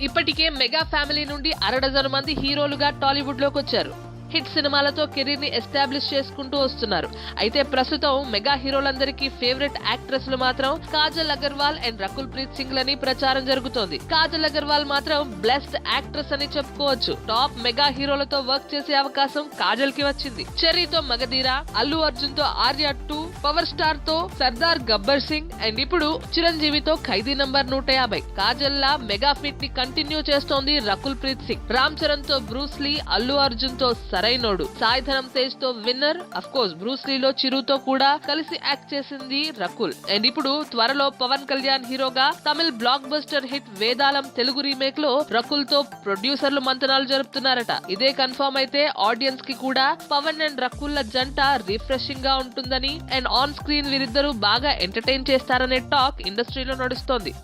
ఇప్పటికే mega family నుండి అరడజను మంది హీరోలుగా టాలీవుడ్లోకి వచ్చారు హిట్ సినిమాలతో కెరీర్ని ఎస్టాబ్లిష్ చేసుకుంటూ వస్తున్నారు. అయితే ప్రస్తుతం మెగా హీరోలందరికీ ఫేవరెట్ యాక్ట్రెస్లు మాత్రం కాజల్ అగర్వాల్ అండ్ రకుల్ ప్రీత్ సింగ్ లని ప్రచారం జరుగుతోంది. కాజల్ అగర్వాల్ మాత్రం బ్లెస్డ్ యాక్ట్రెస్ అని చెప్పుకోవచ్చు. టాప్ మెగా హీరోలతో వర్క్ చేసే అవకాశం కాజల్కి వచ్చింది. చెర్రీతో మగధీర అల్లు అర్జున్తో ఆర్య టూ పవర్ స్టార్తో సర్దార్ గబ్బర్ సింగ్ అండ్ ఇప్పుడు చిరంజీవితో ఖైదీ నంబర్ నూట యాభై. కాజల్ లా మెగా ఫిట్ని కంటిన్యూ చేస్తోంది రకుల్ ప్రీత్ సింగ్. రామ్ చరణ్తో బ్రూస్లీ అల్లు అర్జున్తో సరైనోడు. సాయి ధరమ్ తేజ్తో విన్నర్ అఫ్ కోర్స్ బ్రూస్ లీలో చిరుతో కూడా కలిసి యాక్ట్ చేసింది రకుల్. అండ్ ఇప్పుడు త్వరలో పవన్ కళ్యాణ్ హీరోగా Tamil block buster hit Vedalam Telugu రీమేక్లో రకుల్తో ప్రొడ్యూసర్లు మంతనాలు జరుపుతున్నారట. ఇదే కన్ఫర్మ్ అయితే ఆడియన్స్కి కూడా పవన్ అండ్ రకుల్ల జంట రిఫ్రెషింగ్గా ఉంటుందని అండ్ ఆన్ స్క్రీన్ వీరిద్దరూ బాగా ఎంటర్టైన్ చేస్తారనే టాక్ ఇండస్ట్రీలో నడుస్తోంది.